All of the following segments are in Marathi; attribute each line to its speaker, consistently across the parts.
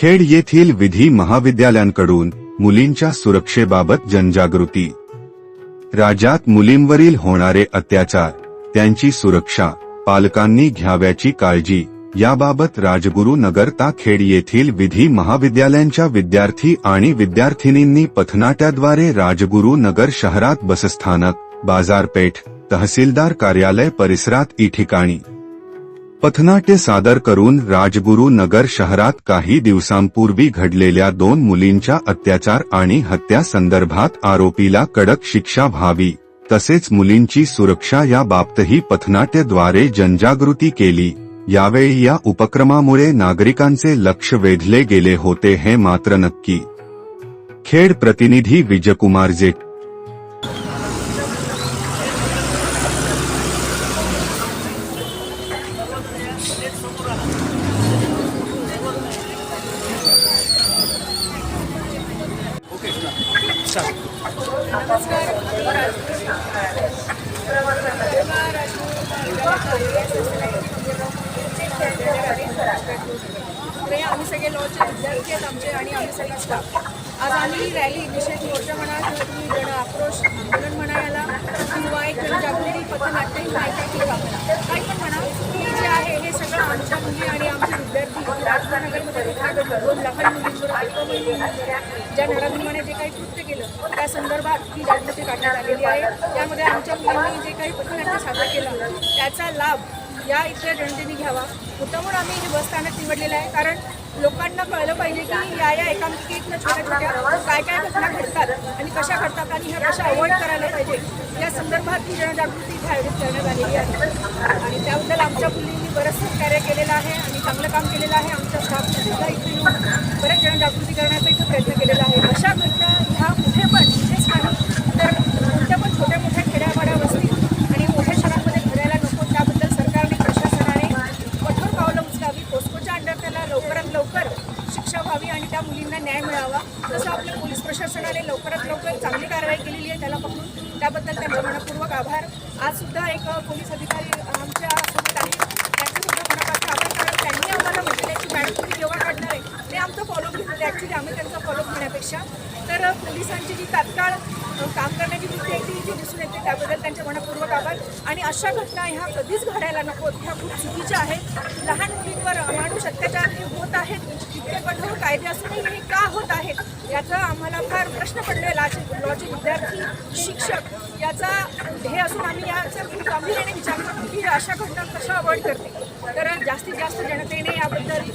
Speaker 1: खेड येथील विधी महाविद्यालयांकडून मुलींच्या सुरक्षेबाबत जनजागृती. राज्यात मुलींवरील होणारे अत्याचार त्यांची सुरक्षा पालकांनी घ्याव्याची काळजी याबाबत राजगुरू नगरता खेड येथील विधी महाविद्यालयांच्या विद्यार्थी आणि विद्यार्थिनींनी पथनाट्याद्वारे राजगुरू नगर शहरात बसस्थानक बाजारपेठ तहसीलदार कार्यालय परिसरात ई ठिकाणी पथनाट्य सादर करून राजगुरू नगर शहरात काही दिवसांपूर्वी घडलेल्या दोन मुलींच्या अत्याचार आणि हत्या संदर्भात आरोपीला कडक शिक्षा व्हावी. तसेच मुलींची सुरक्षा या बाबतही पथनाट्यद्वारे जनजागृती केली. यावेळी या उपक्रमामुळे नागरिकांचे लक्ष वेधले गेले होते हे मात्र नक्की. खेड प्रतिनिधी विजयकुमार जेट
Speaker 2: इकडे आम्ही सगळे लॉचे विद्यार्थी आहेत आमचे आणि आम्ही सगळे स्टाफ आज आम्ही ही रॅली विशेष मोर्चा म्हणा किंवा तुम्ही जण आक्रोश आंदोलन म्हणा याला किंवा एक जनजागृती पथनाट्य किंवा किंवा काही पण म्हणा हे जे आहे हे सगळं आमच्या मुली आणि आमचे विद्यार्थी राजनगरमध्ये दोन लहान मुलींवर अल्प ज्या नराधमाने जे काही कृत्य केलं त्या संदर्भात ही जागृती काढण्यात आलेली आहे. त्यामध्ये आमच्या मुलींनी जे काही पथनाट्य सादर केलं त्याचा लाभ या इथल्या जनतेने घ्यावा. होतं आम्ही हे बसस्थानक निवडलेलं आहे कारण लोकांना कळलं पाहिजे की या या एकांकिकेतनं छोट्या छोट्या काय काय घटना घडतात आणि कशा घडतात आणि ह्या कशा अवॉइड करायला पाहिजे या संदर्भात ही जनजागृती इथे आयोजित करण्यात आलेली आहे. आणि त्याबद्दल आमच्या मुलींनी बरंचसं कार्य केलेलं आहे आणि चांगलं काम केलेलं आहे. आमच्या स्टाफने सुद्धा इथे येऊन बऱ्याच जनजागृती करण्याचा इथे प्रयत्न केलेला आहे. अशा घटना ह्या कुठे पण इथेच नाही तर कोणत्या पण छोट्या मोठ्या खेड्यापाड्या वस्ती आणि मोठ्या शहरांमध्ये घडायला नको त्याबद्दल सरकारने प्रशासनाने कठोर पावलं उचलावी पोस्कोच्या अंडर त्याला लवकरात लवकर शिक्षा व्हावी आणि त्या मुलींना न्याय मिळावा. तसं आपल्या पोलीस प्रशासनाने लवकरात लवकर चांगली कारवाई केलेली आहे त्याला पकडून त्याबद्दल त्यांचा मनपूर्वक आभार. आज सुद्धा एक पोलीस अधिकारी आमच्यासोबत आहे त्यांचे मनापासून आभार कारण त्यांनी आम्हाला म्हटलेलं आहे की मॅडम तुम्ही जेव्हा काढणार आहे? ते आमचं फॉलोअप घेत ॲक्च्युली आम्ही त्यांचा फॉलोअप घेण्यापेक्षा. तर पोलिसांची जी तात्काळ काम करण्याची वृत्ती आहे ती जी दिसून येते त्याबद्दल त्यांचे मनपूर्वक आभार. आणि अशा घटना ह्या कधीच घडायला नकोत. ह्या खूप चुकीच्या आहेत. लहान मुलींवर अमानुष अत्याचार हे होत आहेत. इतके कठोर कायदे असूनही हे का होत आहेत? याचा आम्हाला फार प्रश्न पडलेला लॉचे विद्यार्थी शिक्षक याचा हे असून आम्ही याचा खूप गांभीर्याने विचार करतो की अशा घटना कशा अवॉइड करते? तर जास्तीत जास्त जनतेने याबद्दल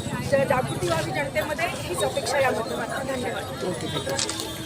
Speaker 2: जागृती व्हावी जनतेमध्ये हीच अपेक्षा या माध्यमातून धन्यवाद.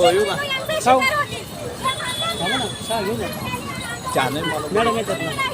Speaker 3: होईल नवीन जन्मो यांचे